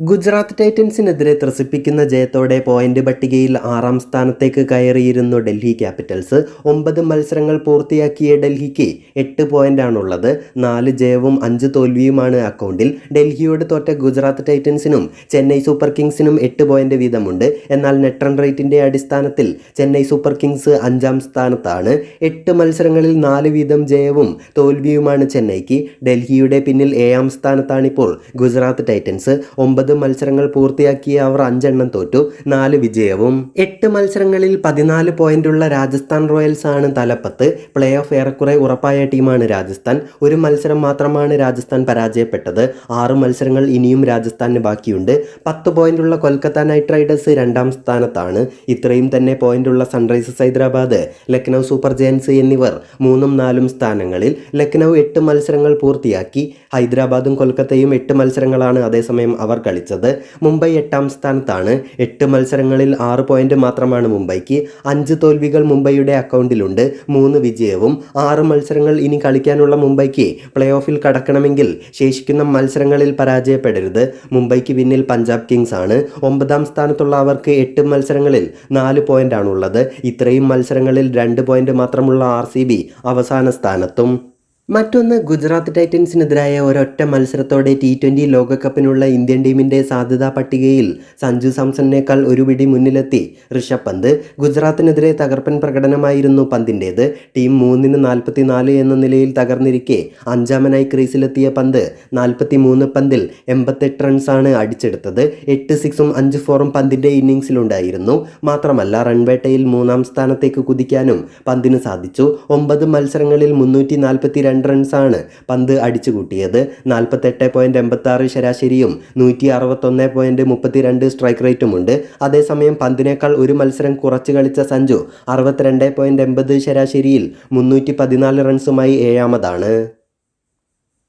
ഗുജറാത്ത് ടൈറ്റൻസിനെതിരെ ത്രസിപ്പിക്കുന്ന ജയത്തോടെ പോയിന്റ് പട്ടികയിൽ ആറാം സ്ഥാനത്തേക്ക് കയറിയിരുന്നു ഡൽഹി ക്യാപിറ്റൽസ്. ഒമ്പത് മത്സരങ്ങൾ പൂർത്തിയാക്കിയ ഡൽഹിക്ക് എട്ട് പോയിന്റാണുള്ളത്. നാല് ജയവും അഞ്ച് തോൽവിയുമാണ് അക്കൗണ്ടിൽ. ഡൽഹിയോട് തോറ്റ ഗുജറാത്ത് ടൈറ്റൻസിനും ചെന്നൈ സൂപ്പർ കിങ്സിനും എട്ട് പോയിന്റ് വീതമുണ്ട്. എന്നാൽ നെറ്റ് റൺ റേറ്റിന്റെ അടിസ്ഥാനത്തിൽ ചെന്നൈ സൂപ്പർ കിങ്സ് അഞ്ചാം സ്ഥാനത്താണ്. എട്ട് മത്സരങ്ങളിൽ നാല് വീതം ജയവും തോൽവിയുമാണ് ചെന്നൈക്ക്. ഡൽഹിയുടെ പിന്നിൽ ഏഴാം സ്ഥാനത്താണിപ്പോൾ ഗുജറാത്ത് ടൈറ്റൻസ്. ഒമ്പത് മത്സരങ്ങൾ പൂർത്തിയാക്കിയ അവർ അഞ്ചെണ്ണം തോറ്റു നാല് വിജയവും. എട്ട് മത്സരങ്ങളിൽ പതിനാല് പോയിന്റുള്ള രാജസ്ഥാൻ റോയൽസ് ആണ് തലപ്പത്ത്. പ്ലേ ഓഫ് ഏറെക്കുറെ ഉറപ്പായ ടീമാണ് രാജസ്ഥാൻ. ഒരു മത്സരം മാത്രമാണ് രാജസ്ഥാൻ പരാജയപ്പെട്ടത്. ആറ് മത്സരങ്ങൾ ഇനിയും രാജസ്ഥാന് ബാക്കിയുണ്ട്. പത്ത് പോയിന്റുള്ള കൊൽക്കത്ത നൈറ്റ് റൈഡേഴ്സ് രണ്ടാം സ്ഥാനത്താണ്. ഇത്രയും തന്നെ പോയിന്റുള്ള Sunrisers Hyderabad Lucknow super giants എന്നിവർ മൂന്നും നാലും സ്ഥാനങ്ങളിൽ. ലക്നൗ എട്ട് മത്സരങ്ങൾ പൂർത്തിയാക്കി. ഹൈദരാബാദും കൊൽക്കത്തയും എട്ട് മത്സരങ്ങളാണ് അതേസമയം അവർ കളിച്ചത്. മുംബൈ എട്ടാം സ്ഥാനത്താണ്. എട്ട് മത്സരങ്ങളിൽ ആറ് പോയിന്റ് മാത്രമാണ് മുംബൈക്ക്. അഞ്ച് തോൽവികൾ മുംബൈയുടെ അക്കൗണ്ടിലുണ്ട്. മൂന്ന് വിജയവും. ആറ് മത്സരങ്ങൾ ഇനി കളിക്കാനുള്ള മുംബൈക്ക് പ്ലേ ഓഫിൽ കടക്കണമെങ്കിൽ ശേഷിക്കുന്ന മത്സരങ്ങളിൽ പരാജയപ്പെടരുത്. മുംബൈക്ക് പിന്നിൽ പഞ്ചാബ് കിങ്സ് ആണ്. ഒമ്പതാം സ്ഥാനത്തുള്ള അവർക്ക് എട്ട് മത്സരങ്ങളിൽ നാല് പോയിന്റാണുള്ളത് ഇത്രയും മത്സരങ്ങളിൽ രണ്ട് പോയിന്റ് മാത്രമുള്ള ആർ അവസാന സ്ഥാനത്തും. മറ്റൊന്ന് ഗുജറാത്ത് ടൈറ്റൻസിനെതിരായ ഒരൊറ്റ മത്സരത്തോടെ ടി ട്വന്റി ലോകകപ്പിനുള്ള ഇന്ത്യൻ ടീമിന്റെ സാധ്യതാ പട്ടികയിൽ സഞ്ജു സാംസണിനേക്കാൾ ഒരു പിടി മുന്നിലെത്തി. ഋഷഭ് പന്ത് ഗുജറാത്തിനെതിരെ തകർപ്പൻ പ്രകടനമായിരുന്നു പന്തിന്റേത് ടീം മൂന്നിന് നാൽപ്പത്തി നാല് എന്ന നിലയിൽ തകർന്നിരിക്കെ അഞ്ചാമനായി ക്രീസിലെത്തിയ പന്ത് നാൽപ്പത്തി മൂന്ന് പന്തിൽ എൺപത്തെട്ട് റൺസാണ് അടിച്ചെടുത്തത്. എട്ട് സിക്സും അഞ്ച് ഫോറും പന്തിന്റെ ഇന്നിങ്സിലുണ്ടായിരുന്നു മാത്രമല്ല റൺവേട്ടയിൽ മൂന്നാം സ്ഥാനത്തേക്ക് കുതിക്കാനും പന്തിന് സാധിച്ചു. ഒമ്പത് മത്സരങ്ങളിൽ മുന്നൂറ്റി രണ്ട് റൺസാണ് പന്ത് അടിച്ചു കൂട്ടിയത്. നാൽപ്പത്തെട്ട് പോയിന്റ് എൺപത്തി ആറ് ശരാശരിയും നൂറ്റി അറുപത്തൊന്ന് പോയിന്റ് മുപ്പത്തിരണ്ട് സ്ട്രൈക്ക് റേറ്റുമുണ്ട്. അതേസമയം പന്തിനേക്കാൾ ഒരു മത്സരം കുറച്ച് കളിച്ച സഞ്ജു അറുപത്തിരണ്ട് പോയിന്റ് എൺപത് ശരാശരിയിൽ മുന്നൂറ്റി പതിനാല് റൺസുമായി ഏഴാമതാണ്.